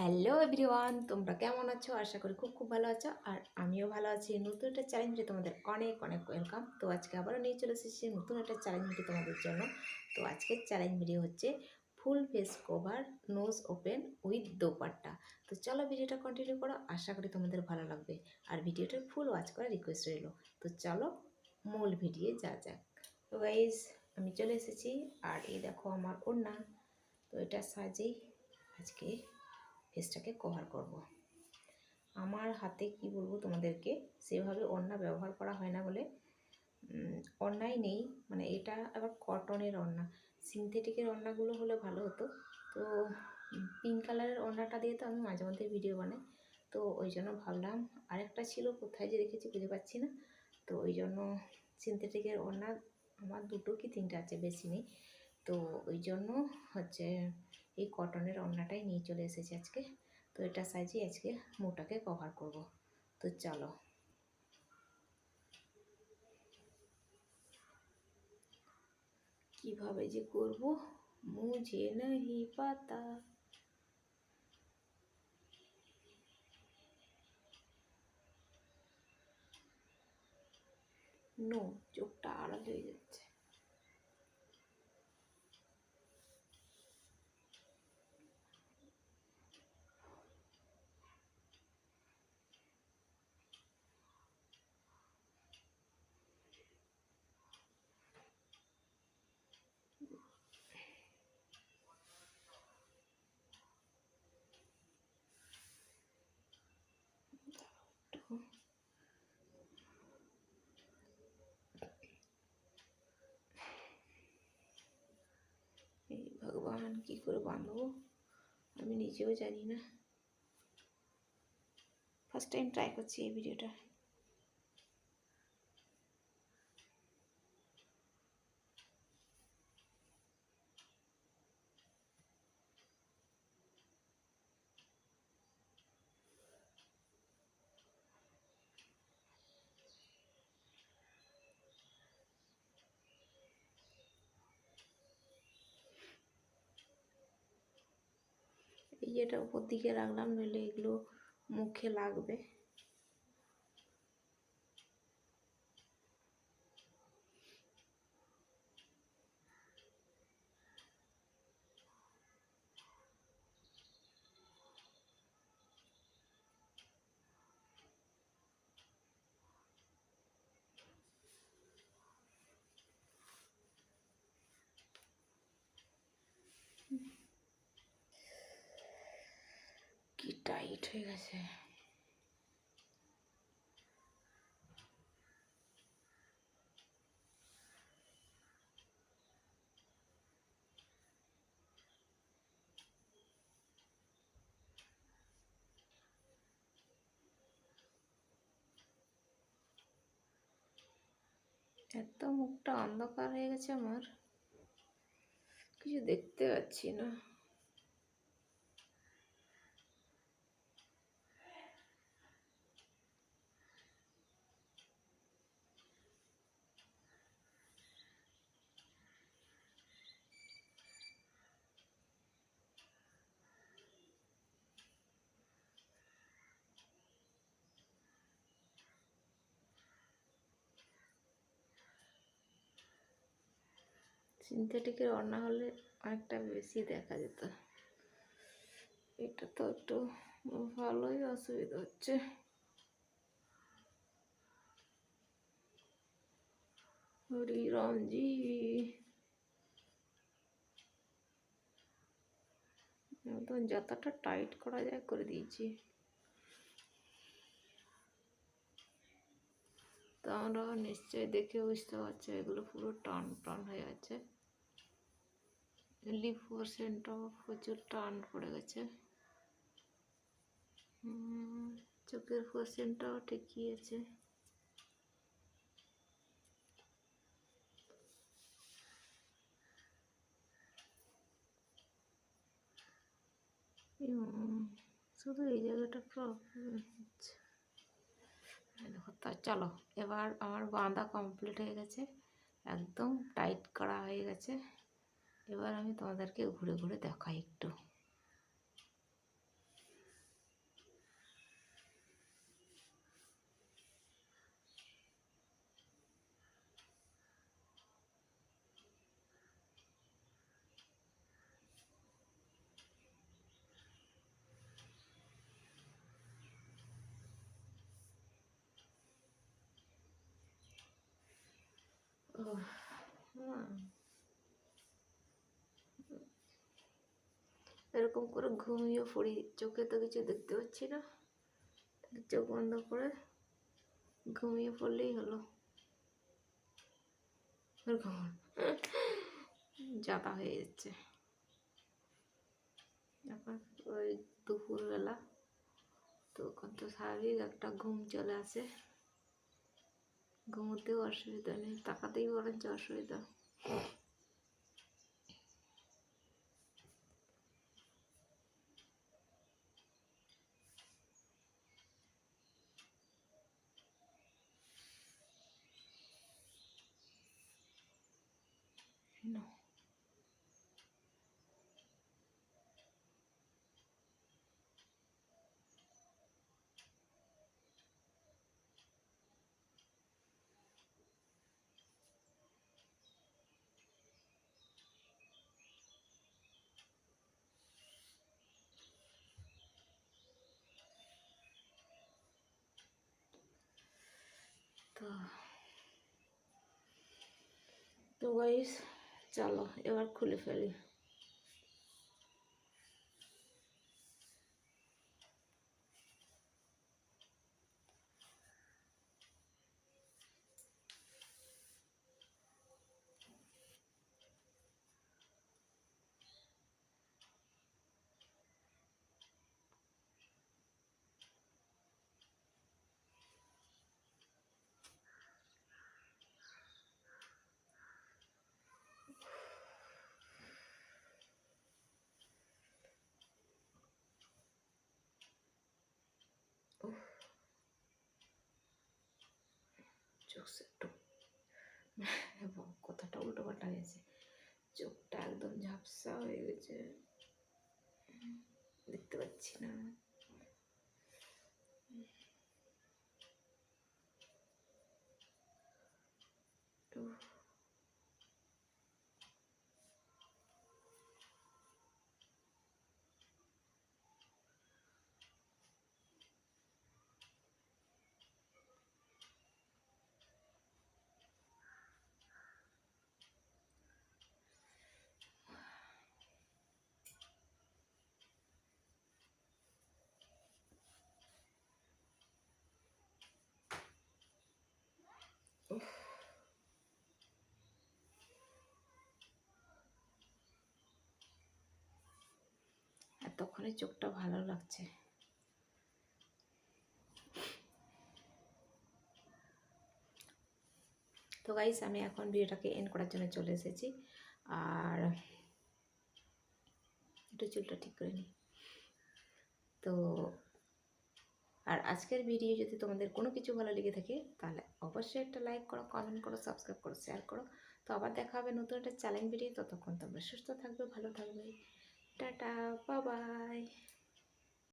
Hello everyone, তোমরা কেমন আছো? আশা করি খুব খুব ভালো আছো। আর আমিও ভালো আছি। নতুন একটা চ্যালেঞ্জে তোমাদের অনেক অনেক ওয়েলকাম তো আজকে আবারও নিয়ে চলে এসেছি নতুন একটা চ্যালেঞ্জ ভিডিও তোমাদের জন্য। তো আজকের চ্যালেঞ্জ ভিডিও হচ্ছে full face cover nose open with dupatta. তো চলো ভিডিওটা কন্টিনিউ করো। আশা করি তোমাদের ভালো লাগবে। আর ভিডিওটা ফুল ওয়াচ করার রিকোয়েস্ট রইল। তো চলো মূল ভিডিও যা যাক। তো গাইজ আমি চলে এসেছি। আর এই দেখো আমার ওড়না। তো এটা সাজেই আজকে ফেসটাকে কভার করব। আমার হাতে কি বলব তোমাদেরকে? সেভাবে ওড়না ব্যবহার করা হয় না বলে ওড়নাই নেই। মানে এটা আবার কটনের ওড়না সিনথেটিকের ওড়নাগুলো হলে ভালো হতো। তো পিঙ্ক কালারের ওড়নাটা দিয়ে তো আমি মাঝে মধ্যে ভিডিও বানাই। তো ওই জন্য ভাবলাম আরেকটা ছিল, কোথায় যে রেখেছি বুঝতে পারছি না। তো ওই জন্য সিনথেটিকের ওড়না আমার দুটো কি তিনটে আছে, বেশি নেই। তো ওই জন্য হচ্ছে এই কটনের ওড়নাটাই নিয়ে চলে এসেছি আজকে। তো এটা সাইজে আজকে মুটাকে কভার করব। তো চলো। কীভাবে যে করব মুঝে নাহি পাতা। নো চোখটা আড়াল হয়ে যাচ্ছে। এই ভগবান কি করে বাঁধবো আমি নিজেও জানি না। ফার্স্ট টাইম ট্রাই করছি এই ভিডিওটা। এই যেটা উপর দিকে রাখলাম নইলে এগুলো মুখে লাগবে কি টাইট হয়ে গেছে এত মুখটা অন্ধকার হয়ে গেছে আমার কিছু দেখতে পাচ্ছি না সিনথেটিকের ওড়না হলে অনেকটা বেশি দেখা যেত। এটা তো একটু ভালোই অসুবিধা হচ্ছে। হরি রামজি একদম যতটা টাইট করা যায় করে দিয়েছি। তোমরা নিশ্চয়ই দেখে বুঝতে পারছ, এগুলো পুরো টান টান হয়ে আছে। লিপ পোর্শনটাও প্রচুর টান পড়ে গেছে। চোখের পোর্শনটাও ঠিকই আছে। শুধু এই জায়গাটা প্রবলেম হচ্ছে। তা চলো, এবার আমার বাঁধা কমপ্লিট হয়ে গেছে। একদম টাইট করা হয়ে গেছে। এবার আমি তোমাদেরকে ঘুরে ঘুরে দেখাই একটু Oh, come. এরকম করে ঘুমিয়ে পড়ি। চোখে তো কিছু দেখতে পাচ্ছি না। চোখ বন্ধ করে ঘুমিয়ে পড়লেই হলো। জাতা হয়ে যাচ্ছে। ওই দুপুরবেলা তখন তো স্বাভাবিক একটা ঘুম চলে আসে। ঘুমোতেও অসুবিধা নেই, তাকাতেই বরঞ্চ অসুবিধা। No. তো তো গাইস চলো এবার খুলে ফেলি। চোখ একটু। এবং কথাটা উল্টো পাল্টা গেছে চোখটা একদম ঝাপসা হয়ে গেছে। দেখতে পাচ্ছি না তো এতক্ষণে চোখটা ভালো লাগছে। তো গাইস আমি এখন ভিডিওটাকে এন্ড করার জন্য চলে এসেছি। আর একটু চুলটা ঠিক করে নিই। তো আর আজকের ভিডিও যদি তোমাদের কোনো কিছু ভালো লেগে থাকে, তাহলে অবশ্যই একটা লাইক করো কমেন্ট করো সাবস্ক্রাইব করো শেয়ার করো। তো আবার দেখা হবে নতুন একটা চ্যালেঞ্জ ভিডিও ততক্ষণ তোমরা সুস্থ থাকবে, ভালো থাকবে। টাটা বাবাই।